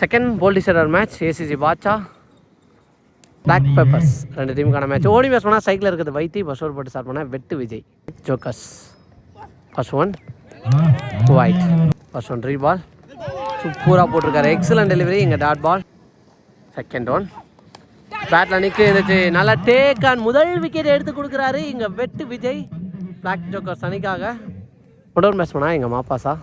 Second போல்டி செடர் match ACC பாட்சா பிளாக் பேப்பர்ஸ் ரெண்டு டீமுக்கான மேட்ச் ஓடி பேஸ் பண்ணால் சைக்கிள் இருக்கிறது வைத்தி பஸ் ஓவர் போட்டு ஸ்டார்ட் பண்ணால் வெட்டு Vijay. ஜோக்கஸ் first one wide first one ரீ பால் சூப்பராக போட்டிருக்காரு. எக்ஸலன்ட் டெலிவரி இங்கே டாட் பால் செகண்ட் ஒன் பேட்டில் நிற்க இருந்துச்சு நல்லா டேக் ஆன் முதல் விக்கெட் எடுத்து கொடுக்குறாரு. இங்கே வெட்டு விஜய். பிளாக் ஜோக்கர்ஸ் அணிக்காக. முதல் பேட்ஸ் போனால் எங்கள் மாப்பாசா.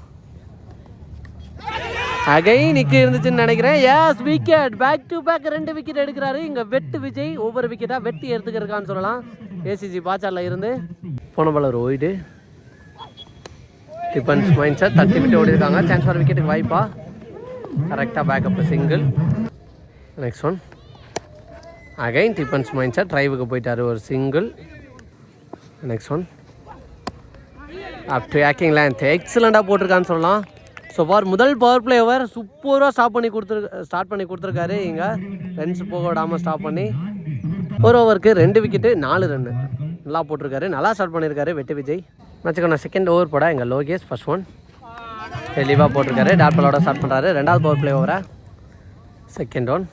அகை நிக்க இருந்துச்சுன்னு நினைக்கிறேன். Yes wicket back to back ரெண்டு விக்கெட் எடுக்கிறாரு. இங்க வெட்டு விஜய். ஒவ்வொரு விக்கெட்டா வெட்டி எடுத்துக்கிறக்கான்னு சொல்லலாம். ஏசிசி பாச்சாரில் இருந்து. போன பாலர் ஒரு டிஃபன்ஸ் டிபன்ஸ் மைண்ட் சார் தட்டி விட்டு ஓடி இருக்காங்க சான்ஸ் ஃபார் விக்கெட்டுக்கு வாய்ப்பா கரெக்டாக backup single next one again defence mind sir ட்ரைவுக்கு போயிட்டாரு ஒரு single next one up to ஆக்கிங் லேண்ட் எக்ஸலண்ட்டாக போட்டிருக்கான்னு சொல்லலாம். ஸோ பார் முதல் பவர் பிளே ஓவர் சூப்பராக ஸ்டாப் பண்ணி கொடுத்துரு ஸ்டார்ட் பண்ணி கொடுத்துருக்காரு இங்கே. ரன்ஸ் போக விடாமல் ஸ்டாப் பண்ணி. ஒரு ஓவருக்கு ரெண்டு விக்கெட்டு நாலு ரன்னு நல்லா போட்டிருக்காரு. நல்லா ஸ்டார்ட் பண்ணியிருக்காரு வெட்டி விஜய். மேட்சுக்கான செகண்ட் ஓவர் போட எங்கள் லோகேஷ் ஃபர்ஸ்ட் ஒன் தெளிவாக போட்டிருக்காரு. டாட் பாலோட ஸ்டார்ட் பண்ணுறாரு ரெண்டாவது பவர் பிளே ஓவரை செகண்ட் ஒன்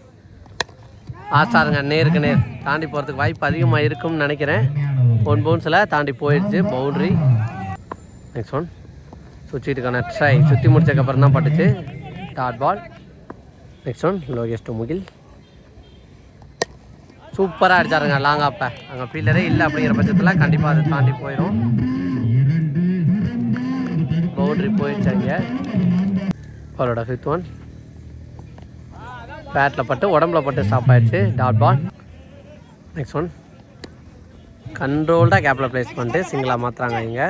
ஆசாருங்க நேருக்கு நேர். தாண்டி போகிறதுக்கு வாய்ப்பு அதிகமாக இருக்கும்னு நினைக்கிறேன். ஒன் பவுன்ஸில் தாண்டி போயிடுச்சு. பவுண்ட்ரி நெக்ஸ்ட் ஒன் சுற்றிட்டுக்கான ட்ரை சுற்றி முடிச்சதுக்கப்புறம் தான் பட்டுச்சு. Dot ball next one Lokesh to Mukil சூப்பராக அடிச்சாருங்க லாங் ஆப்பை அங்கே ஃபீல்டரே இல்லை அப்படிங்கிற பட்சத்தில் கண்டிப்பாக அதை தாண்டி போயிடும் பவுண்ட்ரி போயிடுச்சு அங்கே. அவரோட ஃபிஃப்த் ஒன் பேட்டில் பட்டு உடம்புல பட்டு ஸ்டாப் ஆயிடுச்சு. டாட் பால் நெக்ஸ்ட் ஒன் கண்ட்ரோல்டாக கேப்பில் ப்ளேஸ் பண்ணிட்டு சிங்கிளாக மாற்றுறாங்க இங்கே.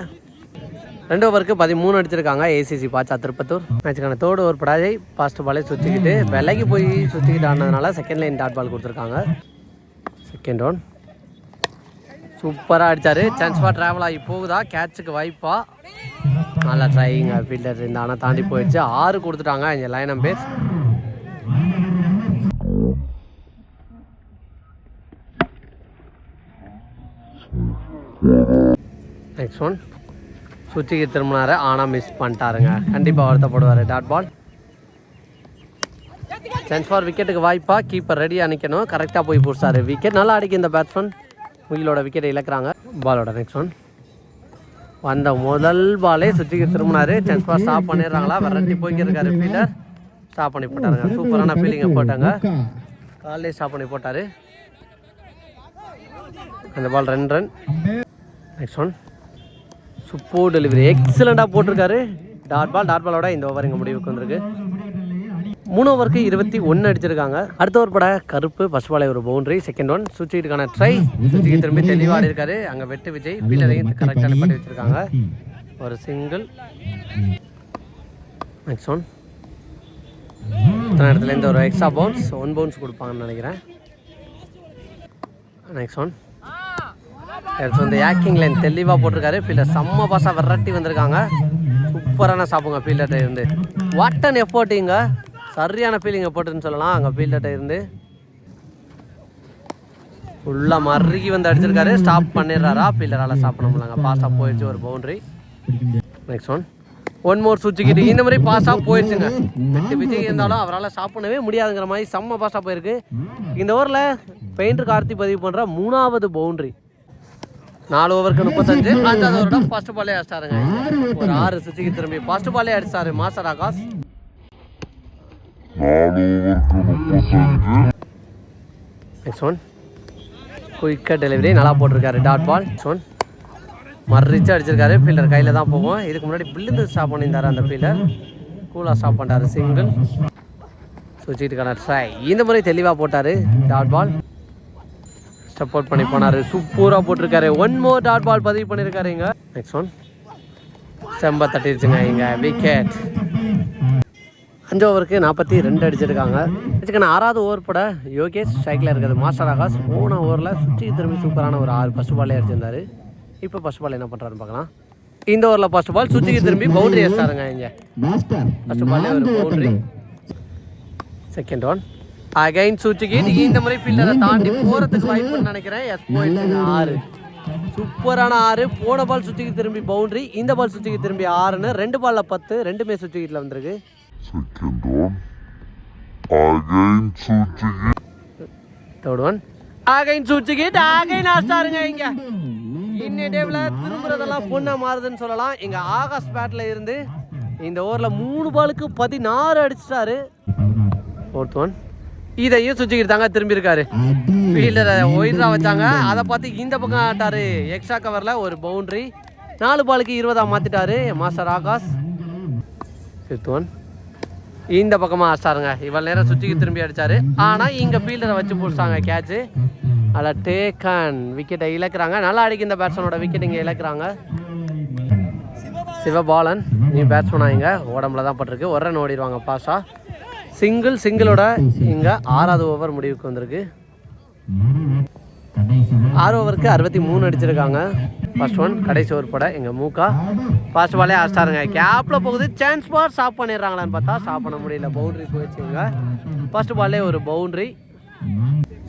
ரெண்டு ஓவருக்கு பதிமூணு அடிச்சிருக்காங்க. ஏசிசி பாச்சா திருப்பத்தூர். மேட்சுக்கான தேர்ட் ஓவர் படாதை ஃபாஸ்ட் பாலே சுற்றிக்கிட்டு விலகி போய் சுற்றிக்கிட்டு ஆனதுனால செகண்ட் லைன் டாட் பால் கொடுத்துருக்காங்க. செகண்ட் ஒன் சூப்பராக அடித்தார் சான்ஸ் ட்ராவல் ஆகி போகுதா? கேட்சுக்கு வாய்ப்பா? நல்லா ட்ரைங்க ஃபீல்டர் இந்த ஆனால் தாண்டி போயிடுச்சு. ஆறு கொடுத்துட்டாங்க. இங்கே லைன் பேஸ் நெக்ஸ்ட் ஒன் சுவிட்சுக்கு திரும்பினாரு ஆனால் மிஸ் பண்ணிட்டாருங்க. கண்டிப்பாக வருத்தப்படுவார் டாட் பால் சான்ஸ் ஃபார் விக்கெட்டுக்கு வாய்ப்பா கீப்பர் ரெடியாக நிற்கணும் கரெக்டாக போய் பிடிச்சாரு விக்கெட் நல்லா அடிக்க இந்த பேட்ஸ்மேன் முகிலோட விக்கெட்டை இழக்கிறாங்க. பாலோட நெக்ஸ்ட் ஒன் வந்த முதல் பாலே சுவிட்சுக்கு திரும்பினாரு சான்ஸ் ஃபார் ஸ்டாப் பண்ணிடுறாங்களா? விரட்டி போய்க்கிருக்காரு ஃபீல்டர் ஸ்டாப் பண்ணி போட்டாருங்க. சூப்பரான ஃபீலிங்கை போட்டாங்க. காலையிலே ஸ்டாப் பண்ணி போட்டார். அந்த பால் ரெண்டு run next one super delivery எக்ஸலண்ட்டாக போட்டிருக்காரு. டாட் பால் டாட் பாலோட இந்த ஓவர் இங்கே முடிவுக்கு வந்திருக்கு. மூணு ஓவருக்கு இருபத்தி ஒன்று அடிச்சிருக்காங்க. அடுத்த ஓவர் பட கருப்பு ஃபர்ஸ்ட் பாலே ஒரு பவுண்டரி செகண்ட் ஒன் சுவிட்சுக்கான ட்ரை சுச்சிக்கு திரும்பி தெளிவாடி இருக்காரு அங்கே வெட்டு விஜய் ஃபீல்டரையும் கரெக்டாக பண்ணி வச்சுருக்காங்க. ஒரு சிங்கிள் நெக்ஸ்ட் ஒன் இத்தனை இடத்துல இந்த ஒரு எக்ஸ்ட்ரா பவுன்ஸ் ஒன் பவுன்ஸ் கொடுப்பாங்கன்னு நினைக்கிறேன். நெக்ஸ்ட் ஒன் எடுத்து வந்து ஏக்கிங் லைன் தெளிவாக போட்டிருக்காரு. ஃபீல்டர் செம்ம பாசாக விரட்டி வந்திருக்காங்க. சூப்பரான சாப்புங்க ஃபீல்டர்கிட்ட இருந்து. வாட் அண்ட் எஃபோர்ட்டிங்க சரியான ஃபீலிங் எஃபோர்ட்டுன்னு சொல்லலாம். அங்கே ஃபீல்டர்கிட்ட இருந்து. ஃபுல்லாக மறுகி வந்து அடிச்சிருக்காரு. ஸ்டாப் பண்ணிடுறாரா? ஃபீல்டரால் ஸ்டாப் பண்ண முடியலங்க. பாஸாக போயிடுச்சு ஒரு boundary next one one more சுச்சுக்கிட்டு இந்த மாதிரி பாஸாக போயிடுச்சுங்க. எட்டு விஜய் இருந்தாலும் அவரால் ஸ்டாப் பண்ணவே முடியாதுங்கிற மாதிரி செம்ம பாஸாக போயிருக்கு. இந்த ஓவரில் பெயிண்டர் கார்த்தி பதிவு பண்ணுற மூணாவது பவுண்ட்ரி நாலு ஓவருக்கு முப்பத்தஞ்சு. அஞ்சாவது ஓவரோட ஃபர்ஸ்ட் பாலே அடிச்சிட்டாருங்க. ஒரு ஆறு சுத்திக்கு திரும்பி ஃபர்ஸ்ட் பாலே அடிச்சாரு மாஸ்டர் ஆகாஷ். நெக்ஸ்ட் ஒன் குயிக்காக டெலிவரி நல்லா போட்டிருக்காரு. டாட் பால் நெக்ஸ்ட் ஒன் மறிச்சு அடிச்சிருக்காரு. ஃபீல்டர் கையில் தான் போகும். இதுக்கு முன்னாடி விழுந்து ஸ்டாப் பண்ணியிருந்தாரு அந்த ஃபீல்டர் கூலாக ஸ்டாப் பண்ணிட்டாரு. சிங்கிள் சுவிட்சுக்கான ட்ரை இந்த முறை தெளிவாக போட்டார். டாட் பால் அவுட் பண்ணி போனாரு. சூப்பராக போட்டிருக்காரு. ஒன் மோர் டாட் பால் பதிவு பண்ணியிருக்காரு இங்க. நெக்ஸ்ட் ஒன் செம்ப தட்டிருச்சுங்க இங்க. விக்கெட் அஞ்சு ஓவருக்கு நாற்பத்தி ரெண்டு அடிச்சிருக்காங்க. வச்சுக்கணும் ஆறாவது ஓவர் போட யோகேஷ் ஸ்ட்ரைக்கில் இருக்கிறது மாஸ்டர் ஆகாஷ். போன ஓவரில் சுற்றி திரும்பி சூப்பரான ஒரு ஆறு ஃபஸ்ட் பாலே அடிச்சிருந்தாரு. இப்போ ஃபஸ்ட் பால் என்ன பண்ணுறாருன்னு பார்க்கலாம். இந்த ஓவரில் ஃபஸ்ட் பால் சுற்றிக்கு திரும்பி பவுண்டரி அடிச்சாருங்க இங்கே. ஃபஸ்ட் பாலே ஒரு பவுண்டரி செகண்ட் ஒன் அகைன் சூச்சுக்கு இந்த முறை ஃபீல்டரை தாண்டி போறதுக்கு வாய்ப்புன்னு நினைக்கிறேன். எஸ் ஆறு. சூப்பரான ஆறு. போன பால் சுத்திக்கு திரும்பி பவுண்டரி இந்த பால் சுத்திக்கு திரும்பி ஆறுன்னு ரெண்டு பால்ல பத்து ரெண்டுமே சுத்திக்கிட்டுல வந்திருக்கு. தேர்ட் ஒன் அகைன் சுவிட்சுக்கிட்டு அகைன் ஆஸ்டாருங்க இங்க. இன்னைய டேபிள் திரும்புறதெல்லாம் பொண்ணா மாறுதுன்னு சொல்லலாம். இங்க ஆகாஷ் பேட்ல இருந்து இந்த ஓவரில் மூணு பாலுக்கு பதினாறு அடிச்சிட்டாரு. ஃபோர்த் ஒன் இதையும் சுவிட்சுக்கிட்டு தாங்க திரும்பியிருக்காரு. ஃபீல்டரை ஒயிட்ரா வச்சாங்க. அதை பார்த்து இந்த பக்கம் ஆட்டாரு. எக்ஸ்ட்ரா கவரில் ஒரு பவுண்டரி நாலு பாலுக்கு இருபதா மாத்திட்டாரு மாஸ்டர் ஆகாஷ். ஃபிஃப்த் ஒன் இந்த பக்கமாக ஆஸ்டாருங்க இவ்வளோ நேரம் சுற்றிக்கு திரும்பி அடிச்சாரு. ஆனால் இங்கே ஃபீல்டரை வச்சு பிடிச்சாங்க கேட்ச்சு அதில் டேக்கன் விக்கெட்டை இழக்கிறாங்க. நல்லா அடிக்க இந்த பேட்ஸ்மேனோட விக்கெட் இங்கே இழக்கிறாங்க. சிவபாலன் நீ பேட்ஸ்மேனா இங்கே. உடம்புல தான் பட்டிருக்கு. ஒரு ரன் ஓடிடுவாங்க பாஸா சிங்கிள் சிங்கிளோட இங்கே ஆறாவது ஓவர் முடிவுக்கு வந்திருக்கு. ஆறு ஓவருக்கு அறுபத்தி மூணு அடிச்சிருக்காங்க. ஃபர்ஸ்ட் ஒன் கடைசி ஓவர் பட எங்கள் மூக்கா. ஃபர்ஸ்ட் பாலே ஆஸ்டாருங்க கேப்பில் போகுது. சான்ஸ் பார் ஸ்டாப் பண்ணிடுறாங்களான்னு பார்த்தா ஸ்டாப் பண்ண முடியல. பவுண்ட்ரி போயிடுச்சுங்க ஃபர்ஸ்ட் பாலே ஒரு பவுண்டரி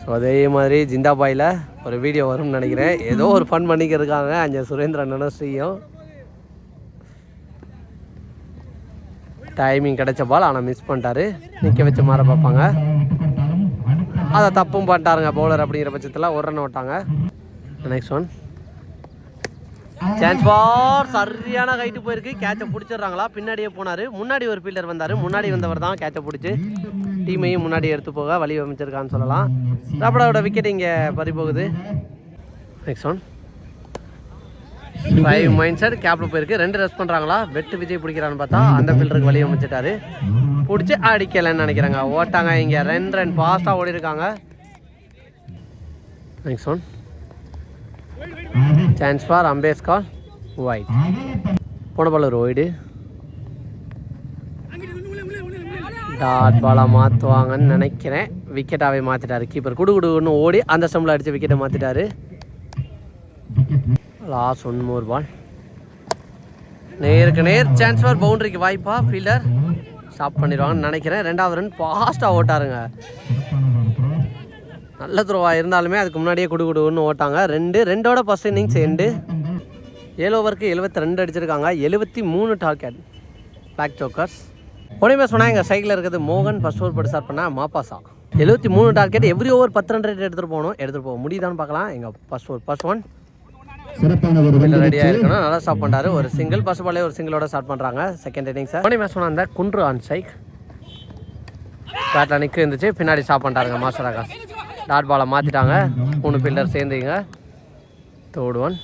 ஸோ அதே மாதிரி ஜிந்தாபாயில் ஒரு வீடியோ வரும்னு நினைக்கிறேன். ஏதோ ஒரு ஃபன் பண்ணிக்கிருக்காங்க அஞ்சு சுரேந்திரன் ஸ்ரீயும் டைமிங் கிடைச்ச பால் ஆனால் மிஸ் பண்ணிட்டாரு. நிற்க வச்சு மாற பார்ப்பாங்க. அதை தப்பும் பண்ணிட்டாருங்க பவுலர் அப்படிங்கிற பட்சத்தில் ஒரு ரன் விட்டாங்க. நெக்ஸ்ட் ஒன் சான்ஸ் ஃபார் சரியான ஹைட்டு போயிருக்கு. கேட்சை பிடிச்சிடுறாங்களா? பின்னாடியே போனார். முன்னாடி ஒரு ஃபீல்டர் வந்தார். முன்னாடி வந்தவர் தான் கேட்சை பிடிச்சி டீமையும் முன்னாடி எடுத்து போக வழி அமைச்சிருக்கான்னு சொல்லலாம். ராபடாவோட விக்கெட் இங்கே பறிபோகுது. Next one five mind set கேப்பில் போயிருக்கு. ரெண்டு ரெஸ்ட் பண்ணுறாங்களா வெட்டு விஜய் பிடிக்கிறான்னு பார்த்தா அந்த பில்டருக்கு வழி அமைச்சிட்டாரு. பிடிச்சி அடிக்கலைன்னு நினைக்கிறாங்க. ஓட்டாங்க இங்கே. ரெண்டு ரன். ஃபாஸ்ட்டாக ஓடி இருக்காங்க நெக்ஸ்ட் ஒன் சான்ஸ் ஃபார் அம்பேஸ்கார் ஒயிட் போன பால் ஒரு ஒய்டு டாட் பாலாக மாற்றுவாங்கன்னு நினைக்கிறேன். விக்கெட்டாகவே மாற்றிட்டாரு கீப்பர் குடு குடுன்னு ஓடி அந்த ஸ்டம்பில் அடித்து விக்கெட்டை மாற்றிட்டாரு லாஸ்ட் ஒன் மோர் பால் நேருக்கு நேர் சான்ஸ் ஃபார் பவுண்டரிக்கு வாய்ப்பா. ஃபீல்டர் ஸ்டாப் பண்ணிடுவாங்கன்னு நினைக்கிறேன். ரெண்டாவது ரன் ஃபாஸ்ட்டாக ஓட்டாருங்க. நல்ல த்ரோவாக இருந்தாலுமே அதுக்கு முன்னாடியே குடு குடுன்னு ஓட்டாங்க. ரெண்டு ரெண்டோட ஃபர்ஸ்ட் இன்னிங்ஸ் எண்டு ஏழு ஓவருக்கு எழுபத்தி ரெண்டு அடிச்சிருக்காங்க. எழுபத்தி மூணு டார்கெட் பிளாக் சோக்கர்ஸ் உடனே சொன்னால் எங்கள் சைக்கிளில் இருக்கிறது மோகன் ஃபஸ்ட் ஓவர் போட்டு பண்ணால் மாப்பாசா. எழுபத்தி மூணு டார்கெட் எவ்ரி ஓவர் பத்து ரன் ரேட் எடுத்துகிட்டு போகணும். எடுத்துகிட்டு போக முடியுதான்னு பார்க்கலாம். எங்கள் ஃபர்ஸ்ட் ஓவர் ஃபர்ஸ்ட் ஒன் சிறப்பான ஒரு ரெடியாக இருக்கணும். நல்லா ஸ்டாப் பண்ணுறாரு ஒரு சிங்கிள் ஃபர்ஸ்ட் பாலே ஒரு சிங்கிளோட ஸ்டார்ட் பண்ணுறாங்க செகண்ட் இன்னிங்ஸ் உடனே மேட்ச் சொன்ன அந்த குன்று ஆன் சைக் பேட்டில் நிற்க இருந்துச்சு. பின்னாடி ஸ்டாப் பண்ணிட்டாருங்க மாஸ்டர் ஆகாஷ். டாட் பாலை மாற்றிட்டாங்க மூணு பில்லர் சேர்ந்துங்க. தேர்ட் ஒன்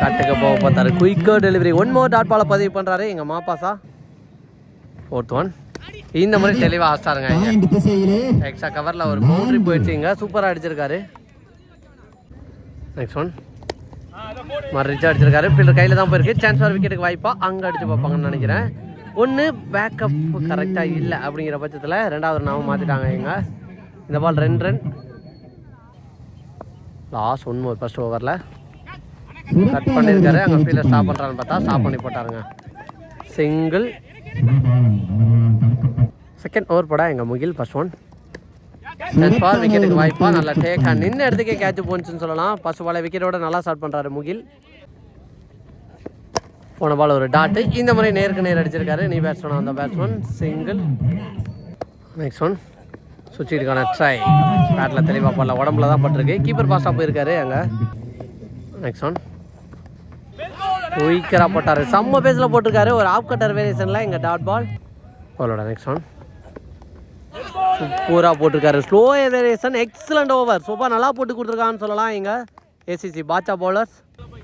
கட்டுக்கு போக பார்த்தாரு. Quicker delivery one more dot பாலை பதிவு பண்ணுறாரு எங்கள் மாப்பாசா. ஃபோர்த் ஒன் இந்த மாதிரி தெளிவாக ஆஸ்டாருங்க எக்ஸ்ட்ரா கவரில் ஒரு பவுண்டரி போயிடுச்சுங்க சூப்பராக அடிச்சிருக்காரு. நெக்ஸ்ட் ஒன் மறுச்சு அடிச்சிருக்காரு ஃபீல்டர் கையில் தான் போயிருக்கு. சான்ஸ் ஃபார் விக்கெட்டுக்கு வாய்ப்பா அங்கே அடிச்சு பார்ப்பாங்கன்னு நினைக்கிறேன். ஒன்று பேக்கப் கரெக்டாக இல்லை அப்படிங்கிற பட்சத்தில் ரெண்டாவது நாம மாற்றிட்டாங்க எங்க இந்த பால் ரெண்டு run last one more first ஓவரில் கட் பண்ணியிருக்காரு அங்கே ஃபீல்டர் ஸ்டாப் பண்ணுறான்னு பார்த்தா ஸ்டாப் பண்ணி போட்டாருங்க. சிங்கிள் செகண்ட் ஓவர் படா எங்கள் முகில். ஃபர்ஸ்ட் ஒன் சான்ஸ் விக்கெட்டுக்கு வாய்ப்பா நல்லா டேக்கா நின்று இடத்துக்கே கேட்ச் போச்சுன்னு சொல்லலாம். பசு பாலை விக்கெட்டோட நல்லா ஸ்டார்ட் பண்ணுறாரு முகில். போன பால் ஒரு டாட்டு இந்த மாதிரி நேருக்கு நேர் அடிச்சிருக்காரு. நீ பேட்ஸ்மேன் அந்த பேட்ஸ்மேன் சிங்கிள் நெக்ஸ்ட் ஒன் சுவிட்சுக்கான ட்ரை பேட்டில் தெளிவாக பண்ணல உடம்புல தான் பட்டிருக்கு. கீப்பர் பாஸ்டாக போயிருக்காரு அங்கே. நெக்ஸ்ட் ஒன் குயிக்கராக போட்டார். செம்ம பேஸில் போட்டிருக்காரு. ஒரு ஆப் கட்டர் வேரியேஷனில் எங்கள் டாட் பால் பாலோட நெக்ஸ்ட் ஒன் சூப்பராக போட்டிருக்காரு. ஸ்லோ வேரியேஷன் எக்ஸலண்ட் ஓவர் சூப்பராக நல்லா போட்டு கொடுத்துருக்கான்னு சொல்லலாம் எங்கள் ஏசிசி பாச்சா பவுலர்ஸ்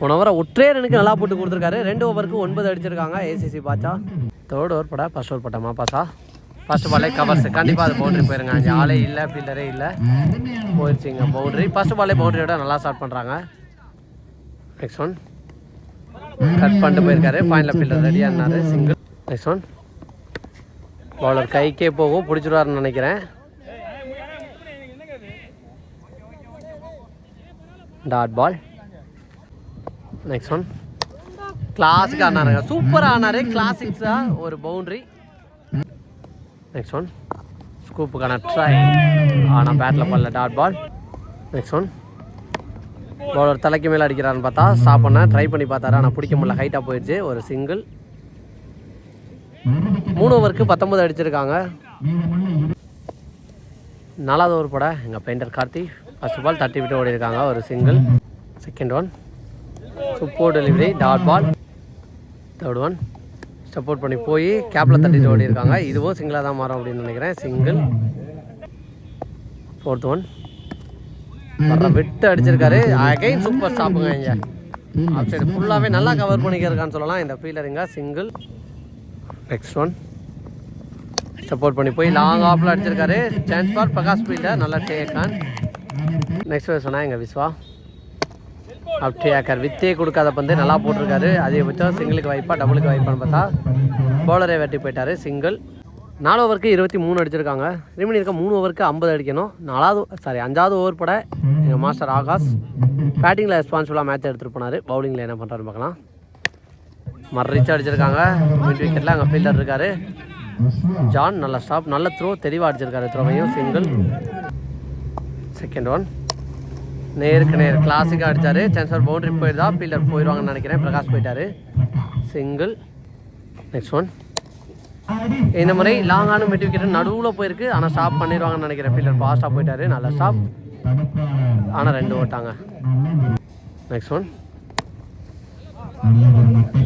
போன ஓவரை ஒற்றே ரனுக்கு நல்லா போட்டு கொடுத்துருக்காரு. ரெண்டு ஓவருக்கு ஒன்பது அடிச்சிருக்காங்க ஏசிசி பாச்சா தேர்ட் ஓவர் படா ஃபர்ஸ்ட் ஓவர் பட்டமா பாசா ஃபர்ஸ்ட் பாலே கவர்ஸ் கண்டிப்பாக அது பவுண்டரி போயிருங்க. அங்கே ஆளே இல்லை ஃபீல்டரே இல்லை. போயிடுச்சுங்க பவுண்டரி ஃபர்ஸ்ட் பாலே பவுண்டரியோட நல்லா ஸ்டார்ட் பண்ணுறாங்க நெக்ஸ்ட் ஒன் கட் பண்ணிட்டு போயிருக்காரு. பாயிண்ட்ல ஃபீல்டர் ரெடியாக இருந்தார் சிங்கிள் நெக்ஸ்ட் ஒன் பவுலர் கைக்கே போகும் பிடிச்சிருவாருன்னு நினைக்கிறேன். டாட் பால் நெக்ஸ்ட் ஒன் கிளாஸுக்கு ஆனாருங்க. சூப்பராக ஆனாரு. கிளாசிக்ஸா ஒரு பவுண்ட்ரி நெக்ஸ்ட் ஒன் ஸ்கூப்புக்கான ட்ரை ஆனால் பேட்டில் பண்ணல. Dot ball next one bowler தலைக்கு மேலே அடிக்கிறான்னு பார்த்தா ஸ்டாப் பண்ண ட்ரை பண்ணி பார்த்தாரு. ஆனால் பிடிக்க முடியல. ஹைட்டாக போயிடுச்சு. ஒரு சிங்கிள் மூணு ஓவருக்கு பத்தொம்பது அடிச்சிருக்காங்க. நாலாவது ஓவர் போட எங்கள் பெயிண்டர் கார்த்தி ஃபர்ஸ்ட் பால் தட்டி விட்டு ஓடி இருக்காங்க ஒரு single second one super delivery dot ball third one support பண்ணி போய் கேப்பில் தட்டிட்டு ஓடி இருக்காங்க இதுவும் சிங்கிளாக தான் மாறும் அப்படின்னு நினைக்கிறேன் சிங்கிள் ஃபோர்த் ஒன் விட்டு அடிச்சிருக்காரு. அகைன் சூப்பர் ஸ்டாப்புங்க இங்கே. ஆஃப் சைடு ஃபுல்லாகவே நல்லா கவர் பண்ணிக்கிருக்கான்னு சொல்லலாம். இந்த ஃபீல்டருங்க சிங்கிள் நெக்ஸ்ட் ஒன் சப்போர்ட் பண்ணி போய் லாங் ஆஃபில் அடிச்சிருக்காரு. சான்ஸ் பார் பிரகாஷ் ஃபீல்டர் நல்லா டேக்கான் நெக்ஸ்ட் சொன்னால் எங்கள் விஸ்வா. அப் டேக்கர் வித்தே கொடுக்காத பந்து நல்லா போட்டிருக்காரு. அதிகபட்சம் சிங்கிளுக்கு வாய்ப்பா டபுளுக்கு வாய்ப்பான்னு பார்த்தா பவுலரே வெட்டி போயிட்டாரு. சிங்கிள் நாலு ஓவருக்கு இருபத்தி மூணு அடிச்சிருக்காங்க. ரிமினி இருக்க மூணு ஓவருக்கு ஐம்பது அடிக்கணும். நாலாவது சாரி அஞ்சாவது ஓவர் பட எங்கள் மாஸ்டர் ஆகாஷ். பேட்டிங்கில் ரெஸ்பான்சிபிளாக மேட்ச் எடுத்துகிட்டு போனார். பவுலிங்கில் என்ன பண்ணுறாருன்னு பார்க்கலாம். மர்ரிச்சு அடிச்சிருக்காங்க. மிட் விக்கெட்டில் அங்கே ஃபீல்டர் இருக்காரு. ஜான் நல்ல ஸ்டாப் நல்ல த்ரோ தெளிவாக அடிச்சிருக்காரு த்ரோவையும் சிங்கிள் செகண்ட் ஒன் நேருக்கு நேர் கிளாசிக்காக அடிச்சாரு. சான்சர் பவுண்டரி போயிருந்தா ஃபீல்டர் போயிடுவாங்கன்னு நினைக்கிறேன். பிரகாஷ் போயிட்டாரு. சிங்கிள் நெக்ஸ்ட் ஒன் இந்த முறை லாங்கான மிட் விக்கெட் நடுவில் போயிருக்கு. ஆனால் ஸ்டாப் பண்ணிடுவாங்கன்னு நினைக்கிறேன். ஃபீல்டர் ஃபாஸ்ட்டாக போயிட்டாரு. நல்ல ஸ்டாப் ஆனால் ரெண்டு ஓட்டாங்க. நெக்ஸ்ட் ஒன்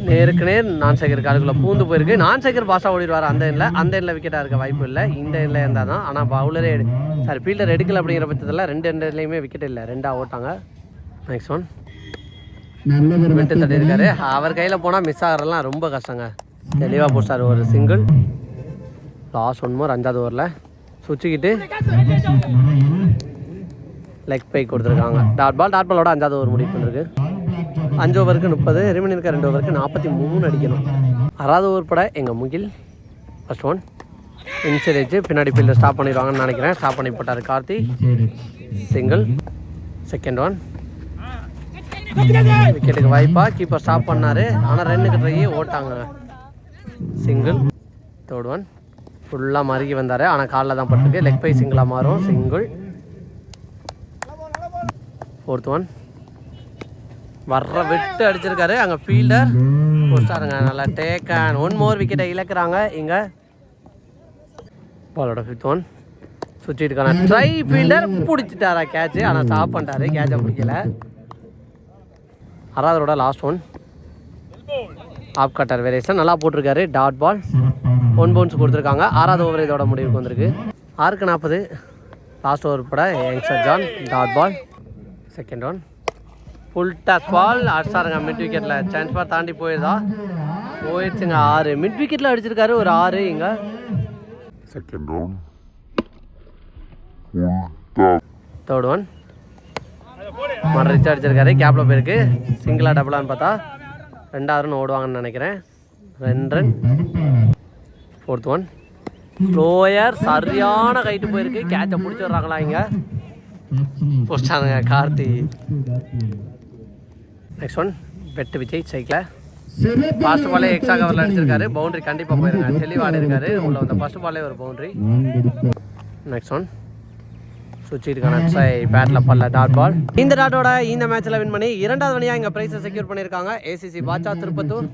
நேருக்கு நேர் நான் சேகர் காலுக்குள்ள பூந்து போயிருக்கு. நான் சேகர் பாஸாக ஓடிடுவார் அந்த எண்ணில் அந்த எண்ணில் விக்கெட்டாக இருக்க வாய்ப்பு இல்லை. இந்த எண்ணில் இருந்தால் தான். ஆனால் பவுலரே எடு சாரி ஃபீல்டர் எடுக்கல அப்படிங்கிற பட்சத்தில் ரெண்டு எண்ட்லேயுமே விக்கெட் இல்லை. ரெண்டாக ஓட்டாங்க. நெக்ஸ்ட் ஒன் விட்டு தட்டி இருக்காரு அவர் கையில் போனால் மிஸ் ஆகிறதுலாம் ரொம்ப கஷ்டங்க. தெளிவாக போட்டார் ஒரு சிங்கிள் லாஸ்ட் ஒன் மோர் அஞ்சாவது ஓவரில் சுற்றிக்கிட்டு லெக் பை கொடுத்துருக்காங்க. டாட் பால் டாட் பாலோட அஞ்சாவது ஓவர் முடிவு பண்ணிருக்கு. அஞ்சு ஓவருக்கு முப்பது ரிமினி இருக்க ரெண்டு ஓவருக்கு நாற்பத்தி மூணு அடிக்கணும். அறாவது ஓவர் பட எங்கள் முகில்? ஃபஸ்ட் ஒன் இன்சரேஜ் பின்னாடி ஃபீல்டர் ஸ்டாப் பண்ணிடுவாங்கன்னு நினைக்கிறேன். ஸ்டாப் பண்ணி போட்டார் கார்த்தி. சிங்கிள் செகண்ட் ஒன் விக்கெட்டுக்கு வாய்ப்பா. கீப்பர் ஸ்டாப் பண்ணாரு. ஆனால் ரெண்டுக்கு ட்ரையே ஓட்டாங்க. சிங்கிள் தேர்ட் ஒன் ஃபுல்லாக மறுகி வந்தார். ஆனால் காலில் தான் பட்டிருக்கு. லெக் பை சிங்கிளாக மாறும். சிங்கிள் ஃபோர்த் ஒன் வர்ற விட்டு அடிச்சிருக்காரு. அங்கே ஃபீல்டர் போஸ்டாருங்க நல்லா டேக் அண்ட் ஒன் மோர் விக்கெட்டை இழக்கிறாங்க. இங்கே பாலோட ஃபிஃப்த் ஒன் சுற்றிட்டு இருக்காங்க ட்ரை ஃபீல்டர் பிடிச்சிட்டாரா கேட்ச் ஆனால் ஸ்டாப் பண்ணிட்டாரு. கேட்சை பிடிக்கல. அராதரோட last one off cutter variation நல்லா போட்டிருக்காரு. டாட் பால் ஒன் பவுன்ஸ் கொடுத்துருக்காங்க. ஆறாவது ஓவர் இதோட முடிவுக்கு வந்திருக்கு. ஆறுக்கு நாற்பது. லாஸ்ட் ஓவர் பட youngster John dot ball second one full toss ball அடிச்சாருங்க mid விக்கெட்டில் சான்ஸ் பார் தாண்டி போயிருதா போயிடுச்சுங்க ஆறு. மிட் விக்கெட்டில் அடிச்சிருக்காரு ஒரு ஆறு இங்கே. Full tap. தேர்ட் ஒன் மறைச்சு அடிச்சிருக்காரு கேப்பில் போயிருக்கு. சிங்கிளா டபுளான்னு பார்த்தா ரெண்டாவது ஓடுவாங்கன்னு நினைக்கிறேன். ரெண்டு ரன் ஃபோர்த் ஒன் ஸ்லோயர் சரியான கைட்டு போயிருக்கு. கேட்சை பிடிச்சிடுறாங்களா இங்கே. போஸ்டானுங்க கார்த்தி. நெக்ஸ்ட் ஒன் பெட்டு விஜய் சைக்கிள் ஃபர்ஸ்ட் பாலே எக்ஸ்ட்ரா கவரில் அடிச்சிருக்காரு. பவுண்டரி கண்டிப்பாக போயிருங்க தெளிவாக இருக்காரு உள்ள வந்த ஃபர்ஸ்ட் பாலே ஒரு பவுண்டரி நெக்ஸ்ட் ஒன் சுவிட்சிட்டுக்கான ட்ரை பேட்டில் பல்ல டாட் பால் இந்த டாட்டோட இந்த மேட்ச்சில் வின் பண்ணி இரண்டாவது வழியாக இங்கே ப்ரைஸை செக்யூர் பண்ணியிருக்காங்க ஏசிசி பாட்சா திருப்பத்தூர்